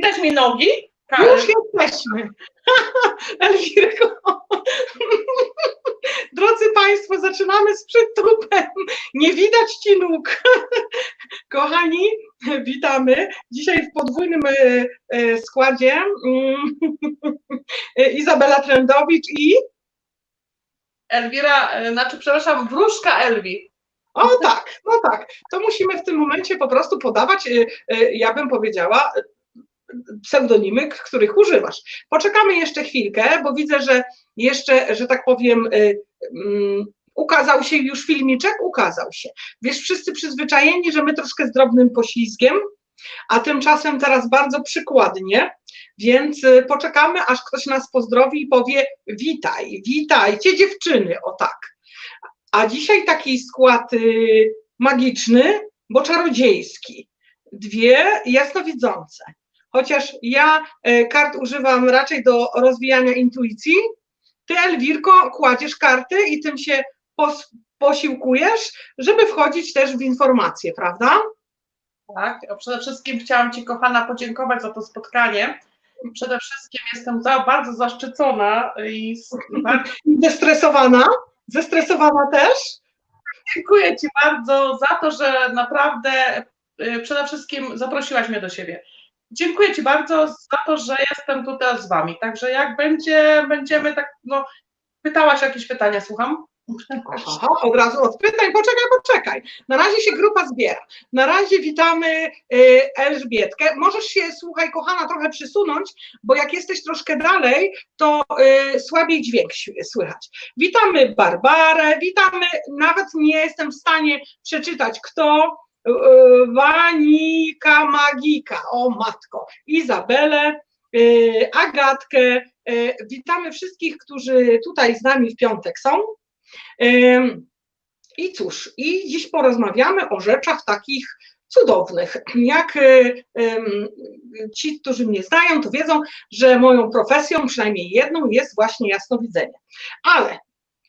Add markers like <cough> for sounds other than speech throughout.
Widać mi nogi? Już jesteśmy. <laughs> Elwirko. <laughs> Drodzy Państwo, zaczynamy z przytupem. Nie widać Ci nóg. <laughs> Kochani, witamy. Dzisiaj w podwójnym e, e, składzie mm, Izabela Trendowicz i Elwira, e, znaczy przepraszam, wróżka Elwi. O tak, no tak. To musimy w tym momencie po prostu podawać, e, e, ja bym powiedziała, e, pseudonimy, których używasz. Poczekamy jeszcze chwilkę, bo widzę, że jeszcze, że tak powiem, y, mm, ukazał się już filmiczek, ukazał się. Wiesz, wszyscy przyzwyczajeni, że my troszkę z drobnym poślizgiem, a tymczasem teraz bardzo przykładnie, więc y, poczekamy, aż ktoś nas pozdrowi i powie witaj, witajcie dziewczyny, o tak. A dzisiaj taki skład y, magiczny, bo czarodziejski. Dwie jasnowidzące. Chociaż ja e, kart używam raczej do rozwijania intuicji, ty Elwirko kładziesz karty i tym się pos, posiłkujesz, żeby wchodzić też w informacje, prawda? Tak, przede wszystkim chciałam Ci, kochana, podziękować za to spotkanie. Przede wszystkim jestem za, bardzo zaszczycona i bardzo <laughs> Zestresowana? Zestresowana też? dziękuję Ci bardzo za to, że naprawdę y, przede wszystkim zaprosiłaś mnie do siebie. Dziękuję Ci bardzo za to, że jestem tutaj z Wami. Także jak będzie, będziemy tak, no, pytałaś jakieś pytania, słucham? Aha, od razu od pytań, poczekaj, poczekaj. Na razie się grupa zbiera. Na razie witamy y, Elżbietkę. Możesz się, słuchaj, kochana, trochę przysunąć, bo jak jesteś troszkę dalej, to y, słabiej dźwięk słychać. Witamy Barbarę, witamy, nawet nie jestem w stanie przeczytać, kto. Y, Wanika Magika, o matko, Izabelę, y, Agatkę. y, Witamy wszystkich, którzy tutaj z nami w piątek są. I cóż, i dziś porozmawiamy o rzeczach takich cudownych. Jak ci, którzy mnie znają, to wiedzą, że moją profesją, przynajmniej jedną, jest właśnie jasnowidzenie. Ale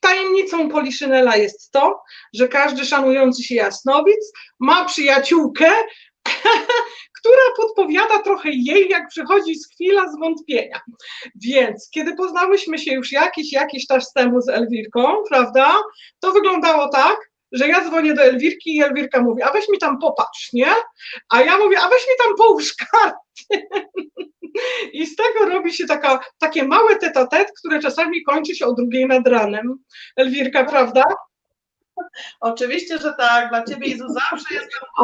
tajemnicą Poliszynela jest to, że każdy szanujący się jasnowic ma przyjaciółkę, <laughs> która podpowiada trochę jej, jak przychodzi z chwila zwątpienia. Więc kiedy poznałyśmy się już jakiś, jakiś czas temu z Elwirką, prawda, to wyglądało tak, że ja dzwonię do Elwirki i Elwirka mówi, a weź mi tam popatrz, nie? A ja mówię, a weź mi tam połóż karty. <laughs> I z tego robi się taka, takie małe tete które czasami kończy się o drugiej nad ranem. Elwirka, prawda? Oczywiście, że tak, dla Ciebie Izu zawsze jestem A,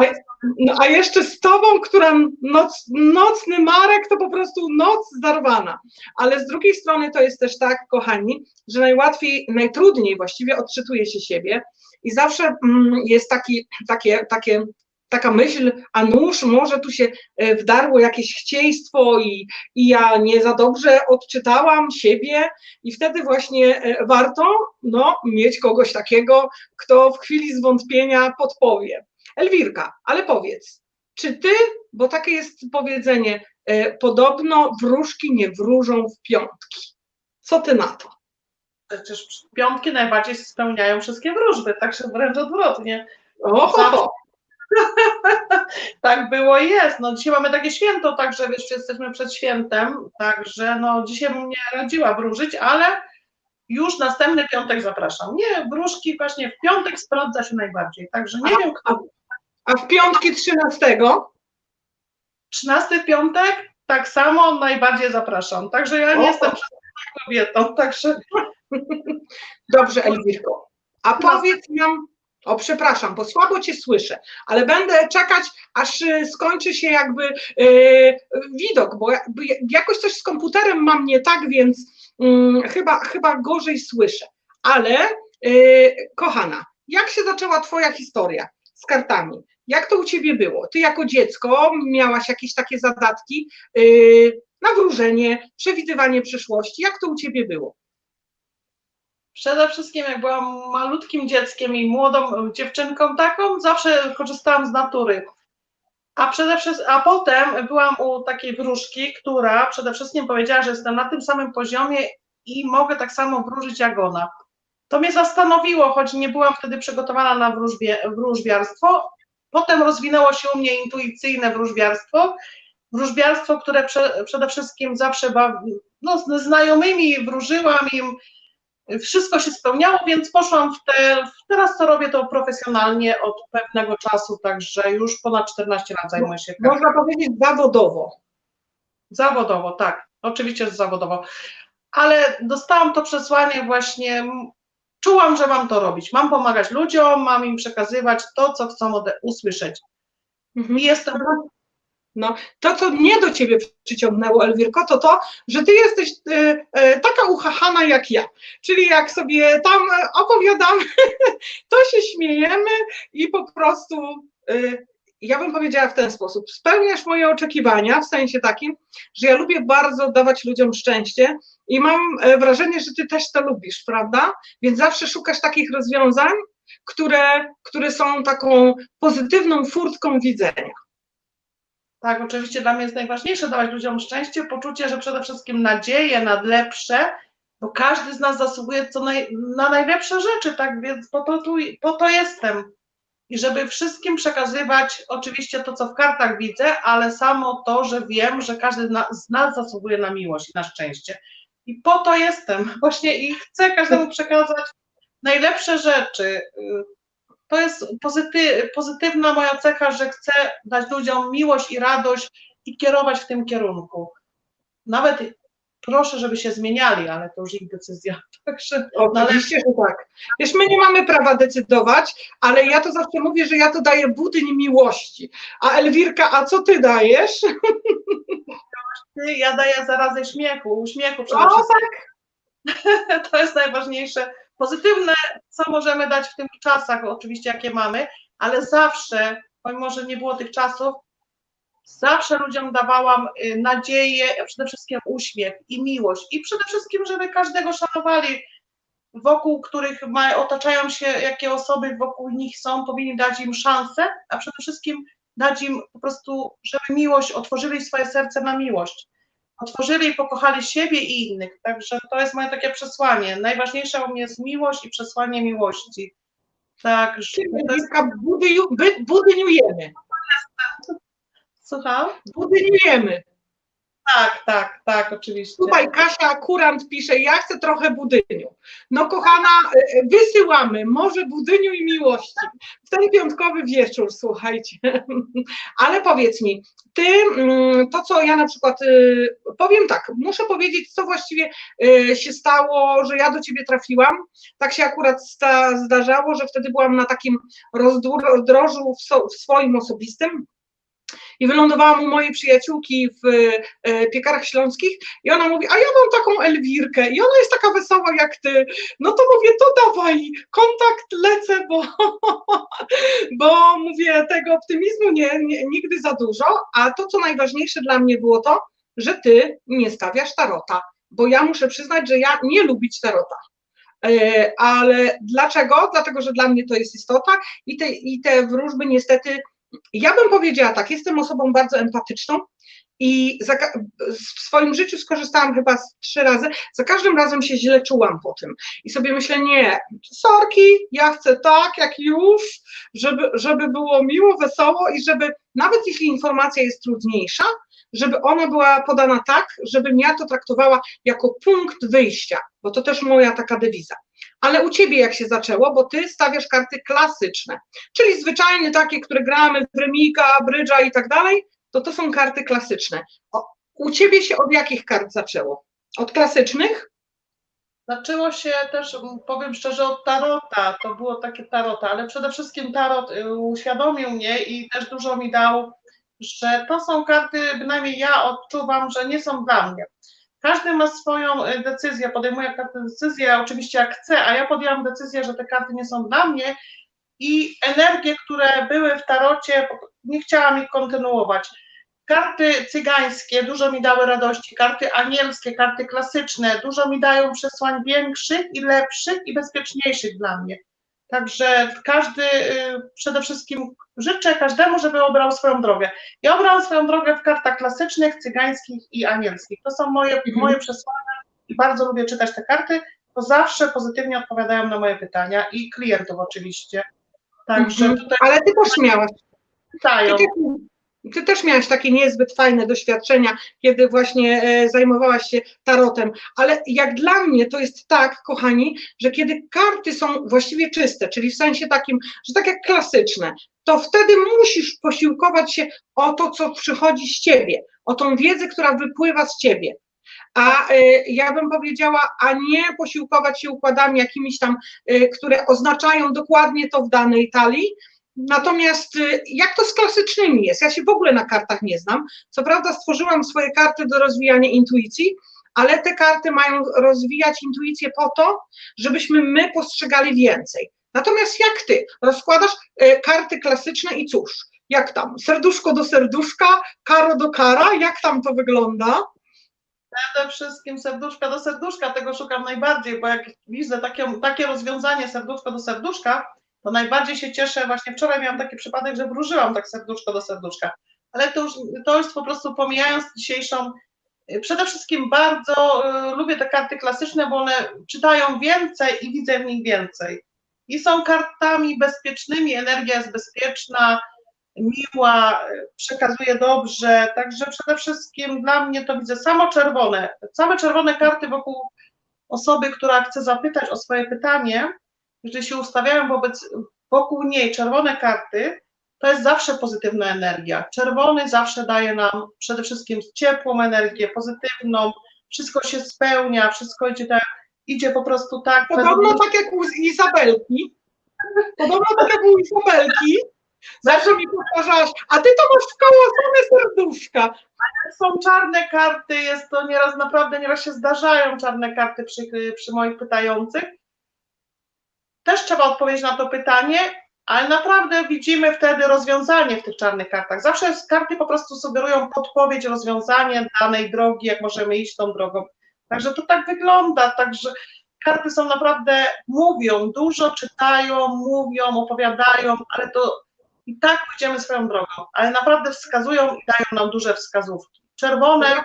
no, a jeszcze z tobą, która noc, nocny Marek, to po prostu noc zarwana. Ale z drugiej strony to jest też tak, kochani, że najłatwiej, najtrudniej właściwie odczytuje się siebie i zawsze mm, jest taki, takie, takie, taka myśl, a nuż, może tu się e, wdarło jakieś chcieństwo i, i ja nie za dobrze odczytałam siebie i wtedy właśnie e, warto no, mieć kogoś takiego, kto w chwili zwątpienia podpowie. Elwirka, ale powiedz, czy ty, bo takie jest powiedzenie, e, podobno wróżki nie wróżą w piątki. Co ty na to? Przecież piątki najbardziej spełniają wszystkie wróżby, także wręcz odwrotnie. Oho, <laughs> Tak było i jest. No dzisiaj mamy takie święto, także wiesz, jesteśmy przed świętem, także no dzisiaj bym nie radziła wróżyć, ale już następny piątek zapraszam. Nie, wróżki właśnie w piątek sprawdza się najbardziej, także nie wiem kto. a w piątki 13? 13 piątek tak samo najbardziej zapraszam, także ja nie O. jestem kobietą, także Dobrze, Elwirko. A powiedz nam, o przepraszam, bo słabo cię słyszę, ale będę czekać, aż y, skończy się jakby y, widok, bo jakoś coś z komputerem mam nie tak, więc mm, chyba, chyba gorzej słyszę. Ale y, kochana, jak się zaczęła twoja historia z kartami? Jak to u ciebie było? Ty jako dziecko miałaś jakieś takie zadatki y, na wróżenie, przewidywanie przyszłości. Jak to u ciebie było? Przede wszystkim, jak byłam malutkim dzieckiem i młodą dziewczynką taką, zawsze korzystałam z natury. A, przede wszystkim, a potem byłam u takiej wróżki, która przede wszystkim powiedziała, że jestem na tym samym poziomie i mogę tak samo wróżyć jak ona. To mnie zastanowiło, choć nie byłam wtedy przygotowana na wróżbie, wróżbiarstwo. Potem rozwinęło się u mnie intuicyjne wróżbiarstwo wróżbiarstwo, które prze, przede wszystkim zawsze bawi, no, z znajomymi wróżyłam im, wszystko się spełniało, więc poszłam w te, teraz to robię to profesjonalnie od pewnego czasu, także już ponad 14 lat zajmuję się kartami. Można powiedzieć zawodowo. Zawodowo, tak. Oczywiście zawodowo. Ale dostałam to przesłanie właśnie, czułam, że mam to robić. Mam pomagać ludziom, mam im przekazywać to, co chcą ode- usłyszeć. Mhm. Jestem No, to, co mnie do ciebie przyciągnęło, Elwirko, to to, że ty jesteś y, y, taka uchachana jak ja. Czyli jak sobie tam e, opowiadamy, <laughs> to się śmiejemy i po prostu, y, ja bym powiedziała w ten sposób, spełniasz moje oczekiwania w sensie takim, że ja lubię bardzo dawać ludziom szczęście i mam e, wrażenie, że ty też to lubisz, prawda? Więc zawsze szukasz takich rozwiązań, które, które są taką pozytywną furtką widzenia. Tak, oczywiście dla mnie jest najważniejsze dawać ludziom szczęście, poczucie, że przede wszystkim nadzieję na lepsze, bo każdy z nas zasługuje co naj, na najlepsze rzeczy, tak więc po to, tu, po to jestem. I żeby wszystkim przekazywać oczywiście to, co w kartach widzę, ale samo to, że wiem, że każdy z nas zasługuje na miłość i na szczęście. I po to jestem właśnie i chcę każdemu przekazać najlepsze rzeczy. To jest pozyty, pozytywna moja cecha, że chcę dać ludziom miłość i radość i kierować w tym kierunku. Nawet proszę, żeby się zmieniali, ale to już ich decyzja. <laughs> Także Oczywiście, że tak. Wiesz, my nie mamy prawa decydować, ale ja to zawsze mówię, że ja to daję budyń miłości. A Elwirka, a co ty dajesz? ja daję zarazę śmiechu, uśmiechu przede O, wszystkim. <laughs> To jest najważniejsze. Pozytywne, co możemy dać w tych czasach, oczywiście jakie mamy, ale zawsze, pomimo że nie było tych czasów, zawsze ludziom dawałam y, nadzieję, przede wszystkim uśmiech i miłość i przede wszystkim, żeby każdego szanowali, wokół których ma, otaczają się, jakie osoby wokół nich są, powinni dać im szansę, a przede wszystkim dać im po prostu, żeby miłość, otworzyli swoje serce na miłość. Otworzyli i pokochali siebie i innych. Także to jest moje takie przesłanie. Najważniejsze u mnie jest miłość i przesłanie miłości. Także Czyli to jest, budyniujemy. słucham? Budyniujemy. Tak, tak, tak, oczywiście. Tutaj Kasia Kurant pisze, ja chcę trochę budyniu. No kochana, e, wysyłamy, może budyniu i miłości. W ten piątkowy wieczór, słuchajcie. <laughs> Ale powiedz mi, ty, mm, to co ja na przykład, y, powiem tak, muszę powiedzieć, co właściwie y, się stało, że ja do ciebie trafiłam. Tak się akurat zdarzało, że wtedy byłam na takim rozdrożu w, so, w swoim osobistym, i wylądowałam u mojej przyjaciółki w e, piekarach śląskich i ona mówi, a ja mam taką Elwirkę i ona jest taka wesoła jak ty, no to mówię, to dawaj, kontakt lecę, bo, <laughs> bo mówię, tego optymizmu nie, nie, nigdy za dużo, a to, co najważniejsze dla mnie było to, że ty nie stawiasz tarota, bo ja muszę przyznać, że ja nie lubić tarota. E, Ale dlaczego? Dlatego, że dla mnie to jest istota i te, i te wróżby niestety ja bym powiedziała tak, jestem osobą bardzo empatyczną i za, w swoim życiu skorzystałam chyba z trzy razy, za każdym razem się źle czułam po tym i sobie myślę, nie, sorki, ja chcę tak, jak już, żeby, żeby było miło, wesoło i żeby, nawet jeśli informacja jest trudniejsza, żeby ona była podana tak, żebym ja to traktowała jako punkt wyjścia, bo to też moja taka dewiza. Ale u ciebie jak się zaczęło, bo ty stawiasz karty klasyczne, czyli zwyczajnie takie, które gramy w remika, brydża i tak dalej, to to są karty klasyczne. O, u ciebie się od jakich kart zaczęło? Od klasycznych? Zaczęło się też, powiem szczerze, od tarota. To było takie tarota, ale przede wszystkim tarot y, uświadomił mnie i też dużo mi dał, że to są karty, bynajmniej ja odczuwam, że nie są dla mnie. Każdy ma swoją y, decyzję, podejmuje każdy decyzję, oczywiście jak chce, a ja podjęłam decyzję, że te karty nie są dla mnie i energie, które były w tarocie, nie chciałam ich kontynuować. Karty cygańskie dużo mi dały radości, karty anielskie, karty klasyczne dużo mi dają przesłań większych i lepszych i bezpieczniejszych dla mnie. Także każdy, y, przede wszystkim życzę każdemu, żeby obrał swoją drogę. Ja obrałam swoją drogę w kartach klasycznych, cygańskich i anielskich. To są moje, Mhm. moje przesłania i bardzo lubię czytać te karty, bo zawsze pozytywnie odpowiadają na moje pytania i klientów oczywiście. Także Mhm. tutaj Ale ty też miałaś. Ty pytają. też, Ty też miałaś takie niezbyt fajne doświadczenia, kiedy właśnie e, zajmowałaś się tarotem, ale jak dla mnie to jest tak, kochani, że kiedy karty są właściwie czyste, czyli w sensie takim, że tak jak klasyczne, to wtedy musisz posiłkować się o to, co przychodzi z ciebie, o tą wiedzę, która wypływa z ciebie. A e, ja bym powiedziała, a nie posiłkować się układami jakimiś tam, e, które oznaczają dokładnie to w danej talii, Natomiast y, jak to z klasycznymi jest? Ja się w ogóle na kartach nie znam. Co prawda stworzyłam swoje karty do rozwijania intuicji, ale te karty mają rozwijać intuicję po to, żebyśmy my postrzegali więcej. Natomiast jak ty rozkładasz y, karty klasyczne i cóż, jak tam? Serduszko do serduszka, karo do kara, jak tam to wygląda? Przede wszystkim serduszka do serduszka, tego szukam najbardziej, bo jak widzę takie, takie rozwiązanie serduszko do serduszka, to najbardziej się cieszę. Właśnie wczoraj miałam taki przypadek, że wróżyłam tak serduszko do serduszka. Ale to już, to już po prostu pomijając dzisiejszą. y, Przede wszystkim bardzo y, lubię te karty klasyczne, bo one czytają więcej i widzę w nich więcej. I są kartami bezpiecznymi, energia jest bezpieczna, miła, y, przekazuje dobrze. Także przede wszystkim dla mnie to widzę samo czerwone. Same czerwone karty wokół osoby, która chce zapytać o swoje pytanie, jeżeli się ustawiają wobec, wokół niej czerwone karty, to jest zawsze pozytywna energia. Czerwony zawsze daje nam przede wszystkim ciepłą energię, pozytywną, wszystko się spełnia, wszystko idzie tak, idzie po prostu tak. Podobno tak jak u Izabelki. Podobno tak jak u Izabelki. Zawsze mi powtarzałaś, a ty to masz w koło same serduszka. są czarne karty, jest to nieraz naprawdę, nieraz się zdarzają czarne karty przy, przy moich pytających. Też trzeba odpowiedzieć na to pytanie, ale naprawdę widzimy wtedy rozwiązanie w tych czarnych kartach. Zawsze karty po prostu sugerują podpowiedź, rozwiązanie danej drogi, jak możemy iść tą drogą. Także to tak wygląda, także karty są naprawdę, mówią, dużo czytają, mówią, opowiadają, ale to i tak pójdziemy swoją drogą, ale naprawdę wskazują i dają nam duże wskazówki. Czerwone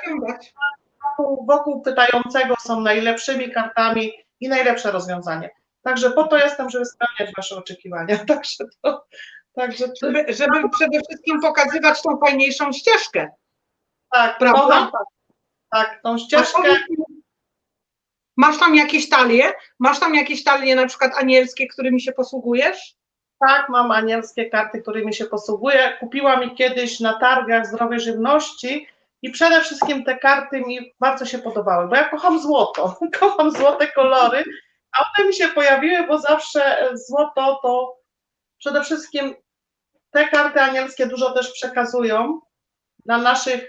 wokół, wokół pytającego są najlepszymi kartami i najlepsze rozwiązanie. Także po to jestem, żeby spełniać Wasze oczekiwania. <laughs> Także to, także Żeby, żeby przede wszystkim pokazywać tą fajniejszą ścieżkę. tak, Prawda? kocham, tak, tak, tą ścieżkę. Masz tam jakieś talie? Masz tam jakieś talie na przykład anielskie, którymi się posługujesz? Tak, mam anielskie karty, którymi się posługuję. Kupiłam je kiedyś na targach zdrowej żywności i przede wszystkim te karty mi bardzo się podobały, bo ja kocham złoto, <laughs> kocham złote kolory, a one mi się pojawiły, bo zawsze e, złoto to przede wszystkim te karty anielskie dużo też przekazują na naszych,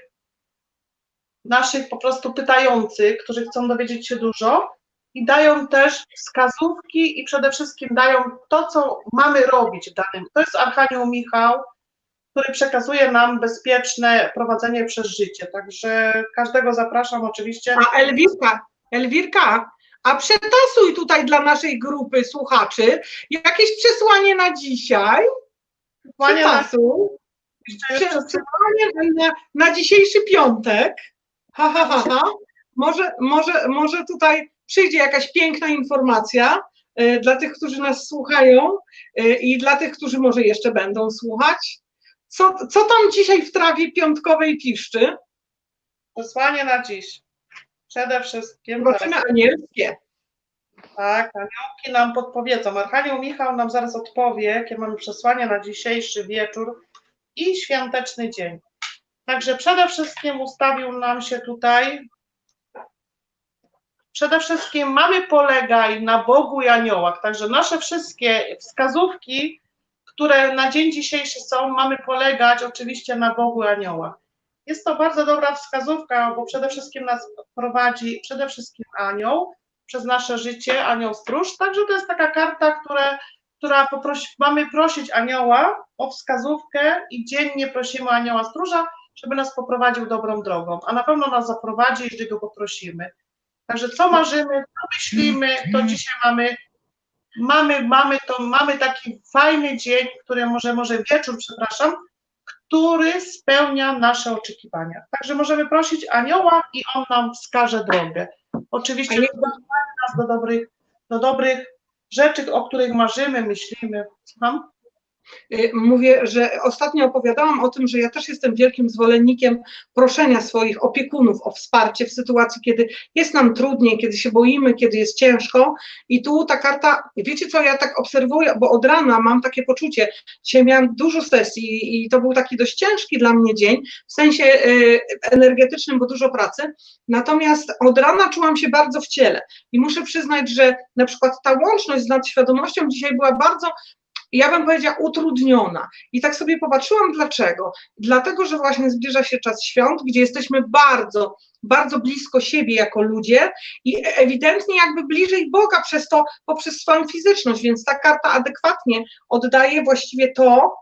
naszych po prostu pytających, którzy chcą dowiedzieć się dużo i dają też wskazówki i przede wszystkim dają to, co mamy robić w danym. To jest Archanioł Michał, który przekazuje nam bezpieczne prowadzenie przez życie. Także każdego zapraszam oczywiście. A Elwirka, Elwirka, a przetasuj tutaj dla naszej grupy słuchaczy jakieś przesłanie na dzisiaj. Przetasuj. Przesłanie na, na dzisiejszy piątek. Ha, ha, ha, ha. Może, może, może tutaj przyjdzie jakaś piękna informacja e, dla tych, którzy nas słuchają e, i dla tych, którzy może jeszcze będą słuchać. Co, co tam dzisiaj w trawie piątkowej piszczy? przesłanie na dziś. Przede wszystkim. Zobaczymy anielskie. Tak, aniołki nam podpowiedzą. Archanioł Michał nam zaraz odpowie, jakie mamy przesłanie na dzisiejszy wieczór i świąteczny dzień. Także przede wszystkim ustawił nam się tutaj. Przede wszystkim mamy polegaj na Bogu i aniołach. Także nasze wszystkie wskazówki, które na dzień dzisiejszy są, mamy polegać oczywiście na Bogu i aniołach. Jest to bardzo dobra wskazówka, bo przede wszystkim nas prowadzi przede wszystkim anioł, przez nasze życie, anioł stróż. Także to jest taka karta, które, która poprosi, mamy prosić anioła o wskazówkę i dziennie prosimy anioła stróża, żeby nas poprowadził dobrą drogą. A na pewno nas zaprowadzi, jeżeli go poprosimy. Także co marzymy, co myślimy, to dzisiaj mamy, mamy, mamy, to, mamy taki fajny dzień, który może, może wieczór, przepraszam, który spełnia nasze oczekiwania. Także możemy prosić anioła i on nam wskaże drogę. Oczywiście A nie- nas do dobrych, do dobrych rzeczy, o których marzymy, myślimy. Słucham? Y, Mówię, że ostatnio opowiadałam o tym, że ja też jestem wielkim zwolennikiem proszenia swoich opiekunów o wsparcie w sytuacji, kiedy jest nam trudniej, kiedy się boimy, kiedy jest ciężko. I tu ta karta, wiecie co, ja tak obserwuję, bo od rana mam takie poczucie, dzisiaj miałam dużo sesji i to był taki dość ciężki dla mnie dzień, w sensie y, energetycznym, bo dużo pracy. Natomiast od rana czułam się bardzo w ciele i muszę przyznać, że na przykład ta łączność z nadświadomością dzisiaj była bardzo ja bym powiedziała, utrudniona. I tak sobie popatrzyłam, dlaczego? Dlatego, że właśnie zbliża się czas świąt, gdzie jesteśmy bardzo, bardzo blisko siebie jako ludzie i ewidentnie jakby bliżej Boga przez to, poprzez swoją fizyczność, więc ta karta adekwatnie oddaje właściwie to,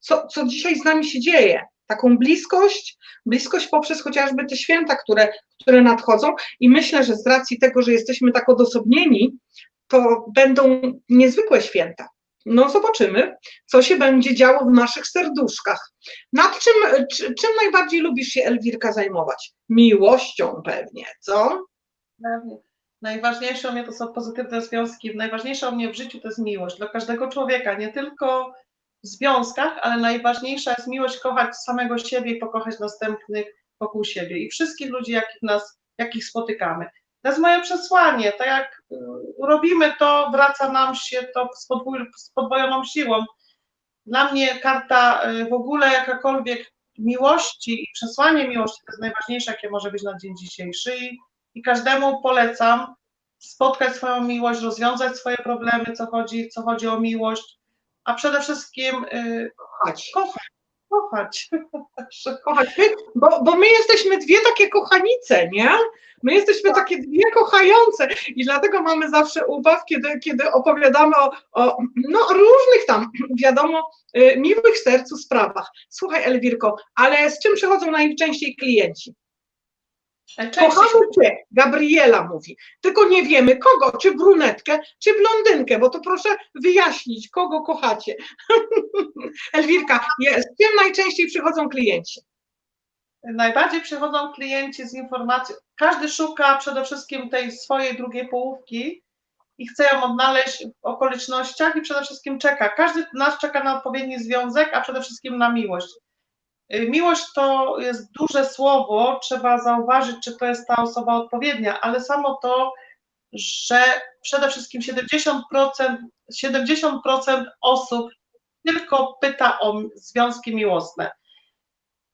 co, co dzisiaj z nami się dzieje. Taką bliskość, bliskość poprzez chociażby te święta, które, które nadchodzą i myślę, że z racji tego, że jesteśmy tak odosobnieni, to będą niezwykłe święta. No zobaczymy, co się będzie działo w naszych serduszkach. Nad czym, czy, czym najbardziej lubisz się, Elwirka, zajmować? Miłością pewnie, co? Najważniejsze u mnie to są pozytywne związki. Najważniejsze u mnie w życiu to jest miłość dla każdego człowieka, nie tylko w związkach, ale najważniejsza jest miłość, kochać samego siebie i pokochać następnych wokół siebie i wszystkich ludzi, jakich nas, jakich spotykamy. To jest moje przesłanie. Tak jak y, robimy to, wraca nam się to z, podwój, z podwojoną siłą. Dla mnie karta y, w ogóle jakakolwiek miłości i przesłanie miłości to jest najważniejsze, jakie może być na dzień dzisiejszy. I, i każdemu polecam spotkać swoją miłość, rozwiązać swoje problemy, co chodzi, co chodzi o miłość, a przede wszystkim y, Kochać. kochać. Kochać. <laughs> kochać. Bo, bo my jesteśmy dwie takie kochanice, nie? My jesteśmy takie dwie kochające i dlatego mamy zawsze ubaw, kiedy, kiedy opowiadamy o, o no, różnych tam, <clears throat> wiadomo, y, miłych sercu sprawach. Słuchaj, Elwirko, ale z czym przychodzą najczęściej klienci? Częściej Kochamy cię, Gabriela mówi, tylko nie wiemy kogo, czy brunetkę, czy blondynkę, bo to proszę wyjaśnić, kogo kochacie. <laughs> Elwirka, z czym najczęściej przychodzą klienci? Najbardziej przychodzą klienci z informacją. Każdy szuka przede wszystkim tej swojej drugiej połówki i chce ją odnaleźć w okolicznościach i przede wszystkim czeka. Każdy z nas czeka na odpowiedni związek, a przede wszystkim na miłość. Y, Miłość to jest duże słowo, trzeba zauważyć, czy to jest ta osoba odpowiednia, ale samo to, że przede wszystkim 70%, 70% osób tylko pyta o związki miłosne.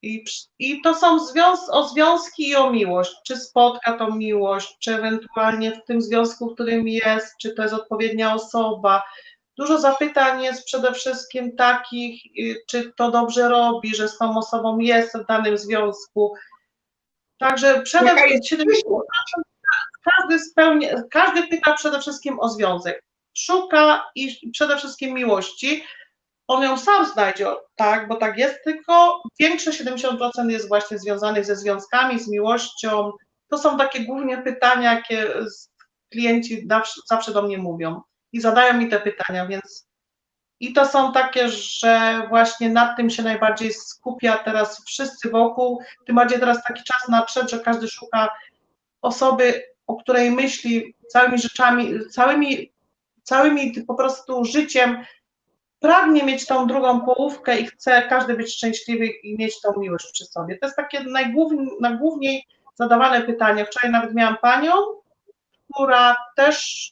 I, I to są związ, o związki i o miłość. Czy spotka tą miłość, czy ewentualnie w tym związku, w którym jest, czy to jest odpowiednia osoba. Dużo zapytań jest przede wszystkim takich, y, czy to dobrze robi, że z tą osobą jest w danym związku. Także przede wszystkim każdy, spełnia, każdy pyta przede wszystkim o związek. Szuka i przede wszystkim miłości. On ją sam znajdzie, tak, bo tak jest, tylko większe 70% jest właśnie związanych ze związkami, z miłością. To są takie głównie pytania, jakie klienci zawsze do mnie mówią i zadają mi te pytania, więc i to są takie, że właśnie nad tym się najbardziej skupia teraz wszyscy wokół, tym bardziej teraz taki czas nadszedł, że każdy szuka osoby, o której myśli całymi rzeczami, całymi, całymi po prostu życiem, pragnie mieć tą drugą połówkę i chce każdy być szczęśliwy i mieć tą miłość przy sobie. To jest takie najgłówniej, najgłówniej zadawane pytanie. Wczoraj nawet miałam panią, która też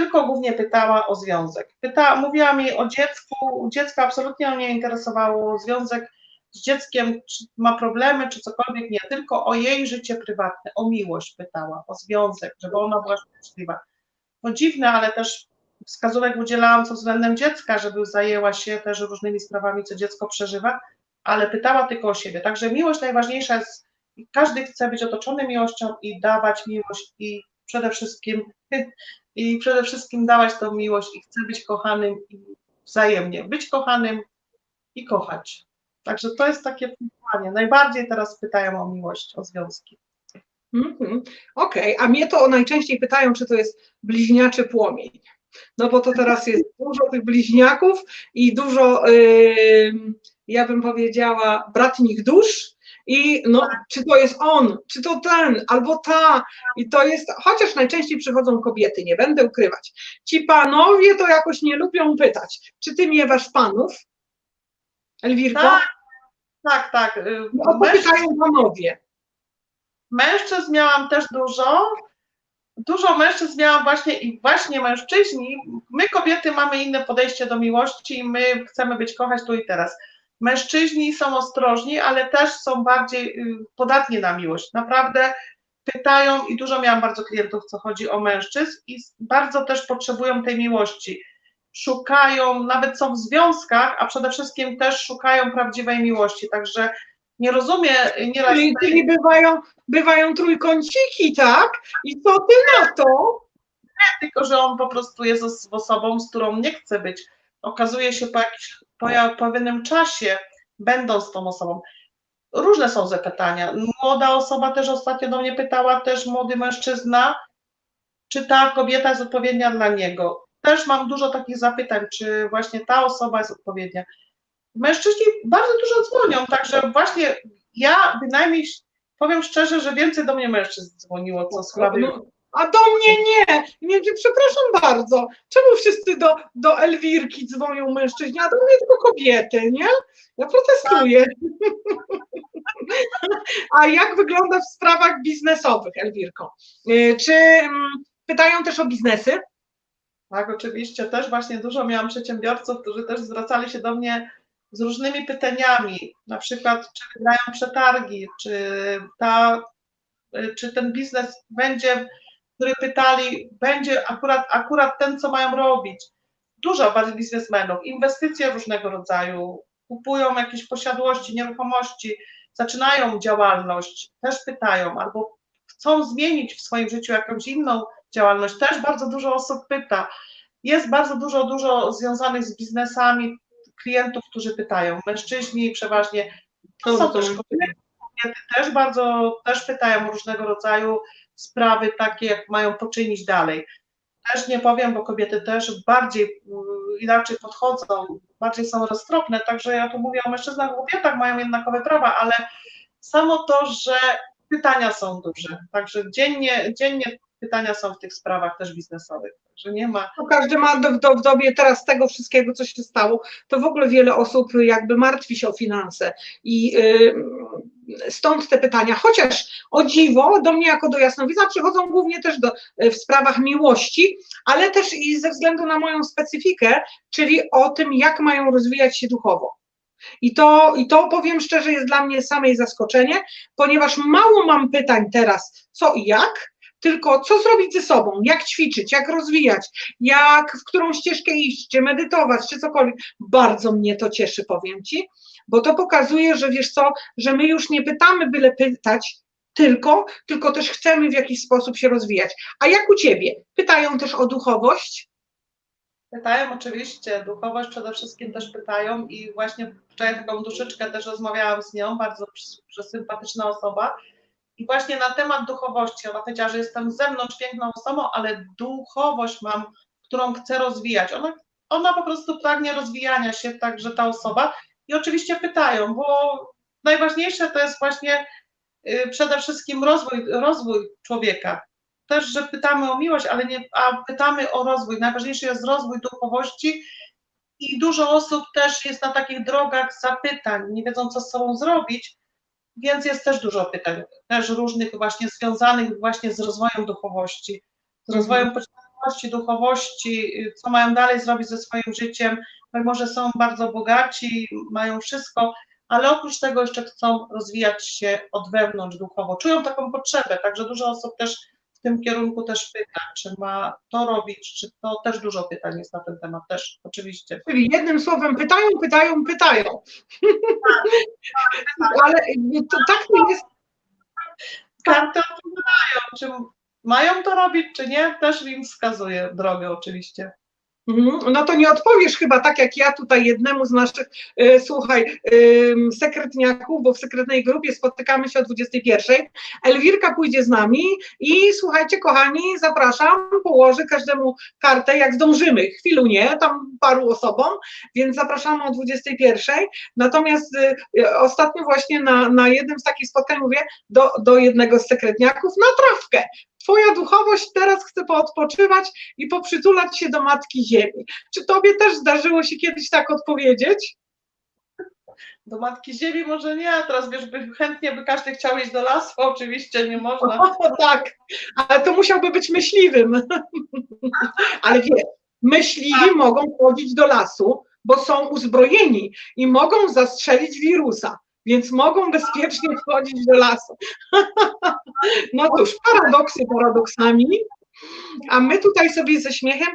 tylko głównie pytała o związek. Pyta, mówiła mi o dziecku, dziecko absolutnie ją nie interesowało, związek z dzieckiem, czy ma problemy, czy cokolwiek, nie, tylko o jej życie prywatne, o miłość pytała, o związek, żeby ona była szczęśliwa. To dziwne, ale też wskazówek udzielałam co względem dziecka, żeby zajęła się też różnymi sprawami, co dziecko przeżywa, ale pytała tylko o siebie. Także miłość najważniejsza jest, każdy chce być otoczony miłością i dawać miłość i przede wszystkim <laughs> i przede wszystkim dawać tą miłość i chce być kochanym wzajemnie być kochanym i kochać. Także to jest takie pytanie. Najbardziej teraz pytają o miłość, o związki. Mhm. Okej, a mnie to najczęściej pytają, czy to jest bliźniaczy płomień. No bo to teraz jest <laughs> dużo tych bliźniaków i dużo, ym, ja bym powiedziała, bratnich dusz. I no, czy to jest on, czy to ten, albo ta. I to jest, chociaż najczęściej przychodzą kobiety, nie będę ukrywać. Ci panowie to jakoś nie lubią pytać, czy ty miewasz panów? Elwirko? Tak, tak, tak. y, No, pytają panowie. mężczyzn miałam też dużo. Dużo mężczyzn miałam właśnie i właśnie mężczyźni. My kobiety mamy inne podejście do miłości i my chcemy być kochać tu i teraz. Mężczyźni są ostrożni, ale też są bardziej y, podatni na miłość. Naprawdę pytają i dużo miałam bardzo klientów, co chodzi o mężczyzn i bardzo też potrzebują tej miłości. Szukają, nawet są w związkach, a przede wszystkim też szukają prawdziwej miłości. Także nie rozumie nieraz Czyli, czyli bywają, bywają trójkąciki, tak? I co ty na to? tylko że on po prostu jest os- osobą, z którą nie chce być. Okazuje się po, jakiś, po pewnym czasie, będąc tą osobą. Różne są zapytania. Młoda osoba też ostatnio do mnie pytała, też młody mężczyzna, czy ta kobieta jest odpowiednia dla niego. Też mam dużo takich zapytań, czy właśnie ta osoba jest odpowiednia. Mężczyźni bardzo dużo dzwonią, także właśnie ja bynajmniej powiem szczerze, że więcej do mnie mężczyzn dzwoniło, co sprawy. No, a do mnie nie. nie. nie, Przepraszam bardzo. Czemu wszyscy do, do Elwirki dzwonią mężczyźni, a do mnie tylko kobiety, nie? Ja protestuję. A jak wygląda w sprawach biznesowych, Elwirko? Y, Czy mm, pytają też o biznesy? Tak, oczywiście. Też właśnie dużo miałam przedsiębiorców, którzy też zwracali się do mnie z różnymi pytaniami, na przykład czy wygrają przetargi, czy, ta, czy ten biznes będzie, który pytali, będzie akurat, akurat ten, co mają robić. Dużo bardzo biznesmenów, inwestycje różnego rodzaju, kupują jakieś posiadłości, nieruchomości, zaczynają działalność, też pytają, albo chcą zmienić w swoim życiu jakąś inną działalność. Też bardzo dużo osób pyta. Jest bardzo dużo, dużo związanych z biznesami klientów, którzy pytają. Mężczyźni przeważnie, to są też kobiety, kobiety też bardzo, też pytają o różnego rodzaju sprawy takie, jak mają poczynić dalej. Też nie powiem, bo kobiety też bardziej mm, inaczej podchodzą, bardziej są roztropne, także ja tu mówię o mężczyznach, kobietach mają jednakowe prawa, ale samo to, że pytania są duże, także dziennie, dziennie pytania są w tych sprawach też biznesowych, także nie ma, No, Każdy ma do, do, w dobie teraz tego wszystkiego, co się stało, to w ogóle wiele osób jakby martwi się o finanse i y, stąd te pytania, chociaż o dziwo do mnie jako do jasnowidza przychodzą głównie też do, w sprawach miłości, ale też i ze względu na moją specyfikę, czyli o tym, jak mają rozwijać się duchowo. I to, I to powiem szczerze, jest dla mnie samej zaskoczenie, ponieważ mało mam pytań teraz, co i jak, tylko co zrobić ze sobą, jak ćwiczyć, jak rozwijać, jak w którą ścieżkę iść, czy medytować, czy cokolwiek. Bardzo mnie to cieszy, powiem Ci, bo to pokazuje, że wiesz co, że my już nie pytamy byle pytać, tylko, tylko też chcemy w jakiś sposób się rozwijać. A jak u Ciebie? Pytają też o duchowość? Pytają oczywiście, duchowość przede wszystkim też pytają i właśnie wczoraj taką duszyczkę też rozmawiałam z nią, bardzo sympatyczna osoba i właśnie na temat duchowości, ona powiedziała, że jestem z zewnątrz piękną osobą, ale duchowość mam, którą chcę rozwijać. Ona, ona po prostu pragnie rozwijania się, także ta osoba i oczywiście pytają, bo najważniejsze to jest właśnie y, przede wszystkim rozwój, rozwój człowieka, też, że pytamy o miłość, ale nie, a pytamy o rozwój. Najważniejszy jest rozwój duchowości i dużo osób też jest na takich drogach zapytań, nie wiedzą, co z sobą zrobić, więc jest też dużo pytań, też różnych właśnie związanych właśnie z rozwojem duchowości, z rozwojem posiadłości, duchowości, co mają dalej zrobić ze swoim życiem, mimo że są bardzo bogaci, mają wszystko, ale oprócz tego jeszcze chcą rozwijać się od wewnątrz duchowo. Czują taką potrzebę, także dużo osób też w tym kierunku też pyta, czy ma to robić, czy to też dużo pytań jest na ten temat też, oczywiście. Czyli jednym słowem pytają, pytają, pytają. Ale to, tak to jest. Karty odpowiadają, czy mają to robić, czy nie, też im wskazuje drogę oczywiście. Mhm, No to nie odpowiesz chyba tak jak ja tutaj jednemu z naszych, e, słuchaj, sekretniaków, bo w sekretnej grupie spotykamy się o 21. Elwirka pójdzie z nami i słuchajcie, kochani, zapraszam, położę każdemu kartę, jak zdążymy, chwilu nie, tam paru osobom, więc zapraszamy o 21. Natomiast e, ostatnio właśnie na, na jednym z takich spotkań mówię do, do jednego z sekretniaków na trawkę. Twoja duchowość teraz chce poodpoczywać i poprzytulać się do Matki Ziemi. Czy tobie też zdarzyło się kiedyś tak odpowiedzieć? Do Matki Ziemi może nie, a teraz wiesz, by, chętnie by każdy chciał iść do lasu, oczywiście nie można. <laughs> O, tak, ale to musiałby być myśliwym. <laughs> Ale wiesz, myśliwi mogą wchodzić do lasu, bo są uzbrojeni i mogą zastrzelić wirusa, więc mogą bezpiecznie wchodzić do lasu. No cóż, paradoksy paradoksami. A my tutaj sobie ze śmiechem,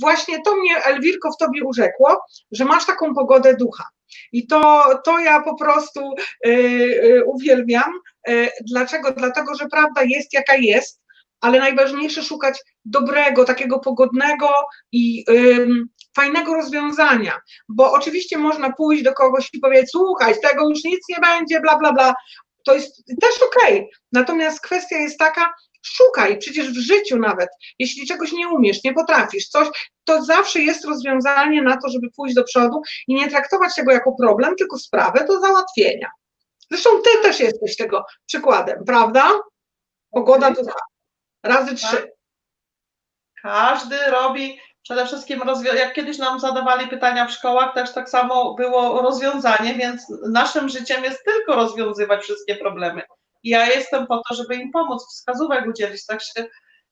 właśnie to mnie, Elwirko, w tobie urzekło, że masz taką pogodę ducha. I to, to ja po prostu y, y, uwielbiam. Y, dlaczego? Dlatego, że prawda jest jaka jest, ale najważniejsze szukać dobrego, takiego pogodnego i fajnego rozwiązania. Bo oczywiście można pójść do kogoś i powiedzieć, słuchaj, tego już nic nie będzie, bla, bla, bla. To jest też okej. Natomiast kwestia jest taka, szukaj, przecież w życiu nawet, jeśli czegoś nie umiesz, nie potrafisz, coś, to zawsze jest rozwiązanie na to, żeby pójść do przodu i nie traktować tego jako problem, tylko sprawę do załatwienia. Zresztą ty też jesteś tego przykładem, prawda? Pogoda ducha. Razy trzy. Każdy robi przede wszystkim, jak kiedyś nam zadawali pytania w szkołach, też tak samo było rozwiązanie, więc naszym życiem jest tylko rozwiązywać wszystkie problemy. I ja jestem po to, żeby im pomóc, wskazówek udzielić, tak się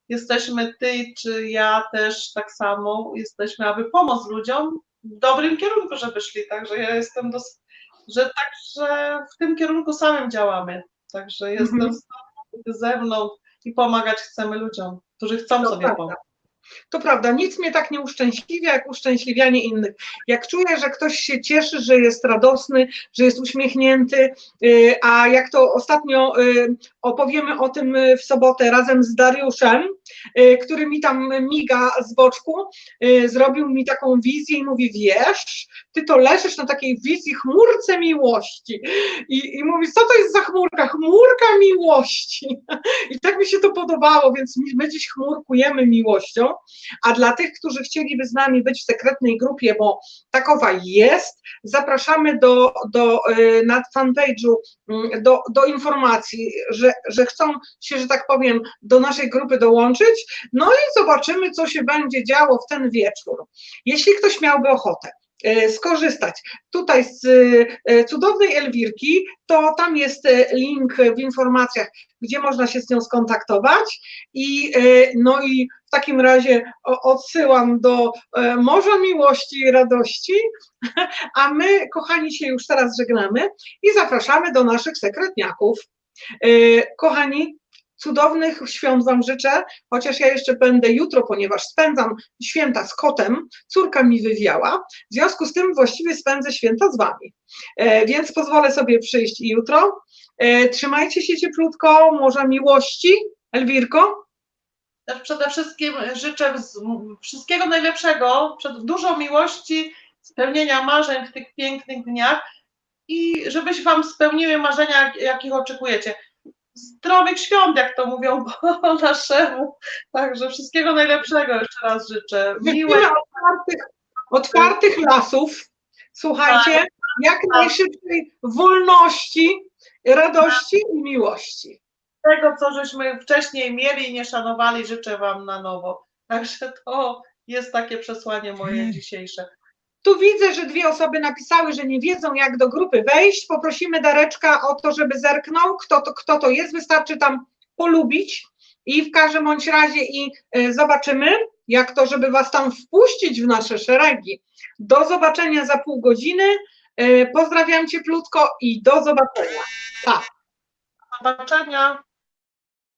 jesteśmy ty czy ja też tak samo jesteśmy, aby pomóc ludziom w dobrym kierunku, żeby szli, także ja jestem, dos- że także w tym kierunku samym działamy, także jestem tobą, ty ze mną i pomagać chcemy ludziom, którzy chcą To sobie pomóc. To prawda, nic mnie tak nie uszczęśliwia, jak uszczęśliwianie innych. Jak czuję, że ktoś się cieszy, że jest radosny, że jest uśmiechnięty, y, a jak to ostatnio y, opowiemy o tym w sobotę razem z Dariuszem, y, który mi tam miga z boczku, zrobił mi taką wizję i mówi, wiesz, ty to leżysz na takiej wizji chmurce miłości. I, I mówi, co to jest za chmurka? Chmurka miłości. <laughs> I tak mi się to podobało, więc my dziś chmurkujemy miłością. A dla tych, którzy chcieliby z nami być w sekretnej grupie, bo takowa jest, zapraszamy do, do, y, na fanpage'u mm, do, do informacji, że, że chcą się, że tak powiem, do naszej grupy dołączyć. No i zobaczymy, co się będzie działo w ten wieczór. Jeśli ktoś miałby ochotę y, skorzystać tutaj z y, cudownej Elwirki, to tam jest link w informacjach, gdzie można się z nią skontaktować i no i w takim razie odsyłam do e, Morza Miłości i Radości, <laughs> a my, kochani, się już teraz żegnamy i zapraszamy do naszych sekretniaków. E, Kochani, cudownych świąt Wam życzę, chociaż ja jeszcze będę jutro, ponieważ spędzam święta z kotem, córka mi wywiała, w związku z tym właściwie spędzę święta z Wami. E, Więc pozwolę sobie przyjść jutro. Trzymajcie się cieplutko, Morza Miłości. Elwirko? Też przede wszystkim życzę wszystkiego najlepszego, przed dużo miłości, spełnienia marzeń w tych pięknych dniach i żebyś Wam spełniły marzenia, jak- jakich oczekujecie. Zdrowych świąt, jak to mówią <laughs> po naszemu. Także wszystkiego najlepszego jeszcze raz życzę. Życzymy otwartych, otwartych lasów, słuchajcie, jak najszybszej wolności, radości i miłości. Tego, co żeśmy wcześniej mieli i nie szanowali, życzę Wam na nowo. Także to jest takie przesłanie moje dzisiejsze. Tu widzę, że dwie osoby napisały, że nie wiedzą, jak do grupy wejść. Poprosimy Dareczka o to, żeby zerknął, kto to, kto to jest. Wystarczy tam polubić i w każdym bądź razie i e, zobaczymy, jak to, żeby Was tam wpuścić w nasze szeregi. Do zobaczenia za pół godziny. E, Pozdrawiam cieplutko i do zobaczenia. Pa. Do zobaczenia.